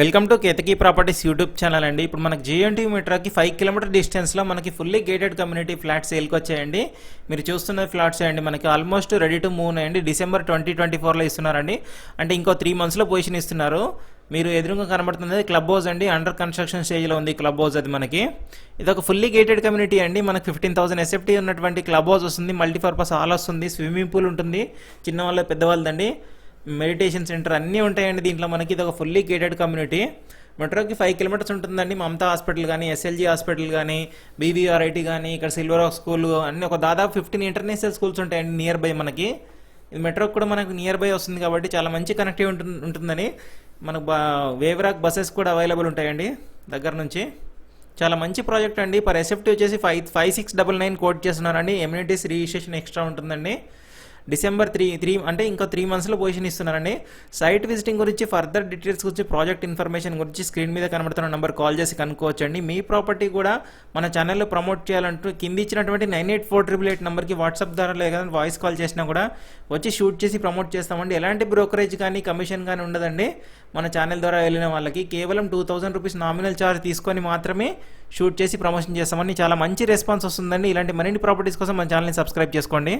Welcome to Ketaki properties YouTube channel అండి. ఇప్పుడు మనకి జిఎన్టీ మీటర్కి ఫైవ్ కిలోమీటర్ డిస్టెన్స్లో మనకి ఫుల్లీ గేటెడ్ కమ్యూనిటీ ఫ్లాట్స్ సేల్కి వచ్చాయండి. మీరు చూస్తున్న ఫ్లాట్స్ అండి మనకి ఆల్మోస్ట్ రెడీ టు మూవ్ అండి డిసెంబర్ ట్వంటీ ట్వంటీ ఫోర్లో ఇస్తున్నారండి. అంటే ఇంకో త్రీ మంత్స్లో పొజిషన్ ఇస్తున్నారు. మీరు ఎదురుగా కనబడుతుంది క్లబ్ హౌస్ అండి. అండర్ కన్స్ట్రక్షన్ స్టేజ్లో ఉంది క్లబ్ హౌస్ అది మనకి. ఇది ఒక ఫుల్లీ గేటెడ్ కమ్యూనిటీ అండి. మనకి ఫిఫ్టీన్ థౌసండ్ ఎస్ఎఫ్టీ ఉన్నటువంటి క్లబ్ హౌస్ వస్తుంది. మల్టీపర్పస్ హాల్ వస్తుంది. స్విమ్మింగ్ పూల్ ఉంటుంది. చిన్నవాళ్ళు పెద్దవాళ్ళదండి. మెడిటేషన్ సెంటర్ అన్నీ ఉంటాయండి దీంట్లో. మనకి ఇది ఒక ఫుల్లీ గేటెడ్ కమ్యూనిటీ మెట్రోకి ఫైవ్ కిలోమీటర్స్ ఉంటుందండి. మమతా హాస్పిటల్ కానీ ఎస్ఎల్జీ హాస్పిటల్ కానీ బీవీఆర్ఐటీ కానీ ఇక్కడ సిల్వర్ ఆక్ స్కూల్ అన్ని ఒక దాదాపు ఫిఫ్టీన్ ఇంటర్నేషనల్ స్కూల్స్ ఉంటాయండి నియర్ బై మనకి. ఇది మెట్రోకి కూడా మనకు నియర్ బై వస్తుంది కాబట్టి చాలా మంచి కనెక్టివ్ ఉంటుంది ఉంటుందని. మనకు బా వేవరాక్ బస్సెస్ కూడా అవైలబుల్ ఉంటాయండి దగ్గర నుంచి. చాలా మంచి ప్రాజెక్ట్ అండి. పర్ ఎసెప్ట్ వచ్చేసి five five six double nine quote చేస్తున్నారండి. ఎమ్యూనిటీస్ రిజిస్ట్రేషన్ ఎక్స్ట్రా ఉంటుందండి. డిసెంబర్ త్రీ త్రీ అంటే ఇంకా త్రీ మంత్స్లో పొజిషన్ ఇస్తున్నారండి. సైట్ విజిటింగ్ గురించి ఫర్దర్ డీటెయిల్స్ గురించి ప్రాజెక్ట్ ఇన్ఫర్మేషన్ గురించి స్క్రీన్ మీద కనబడుతున్న నెంబర్ కాల్ చేసి కనుక్కోవచ్చండి. మీ ప్రాపర్టీ కూడా మన ఛానల్లో ప్రమోట్ చేయాలంటూ కింద ఇచ్చినటువంటి nine eight four triple eight నెంబర్కి వాట్సాప్ ద్వారా లేదా వాయిస్ కాల్ చేసినా కూడా వచ్చి షూట్ చేసి ప్రమోట్ చేస్తామండి. ఎలాంటి బ్రోకరేజ్ కానీ కమిషన్ కానీ ఉండదండి. మన ఛానల్ ద్వారా వెళ్ళిన వాళ్ళకి కేవలం two thousand rupees nominal charge తీసుకొని మాత్రమే షూట్ చేసి ప్రమోషన్ చేస్తామని చాలా మంచి రెస్పాన్స్ వస్తుందండి. ఇలాంటి మరిన్ని ప్రాపర్టీస్ కోసం మన ఛానల్ని సబ్స్క్రైబ్ చేసుకోండి.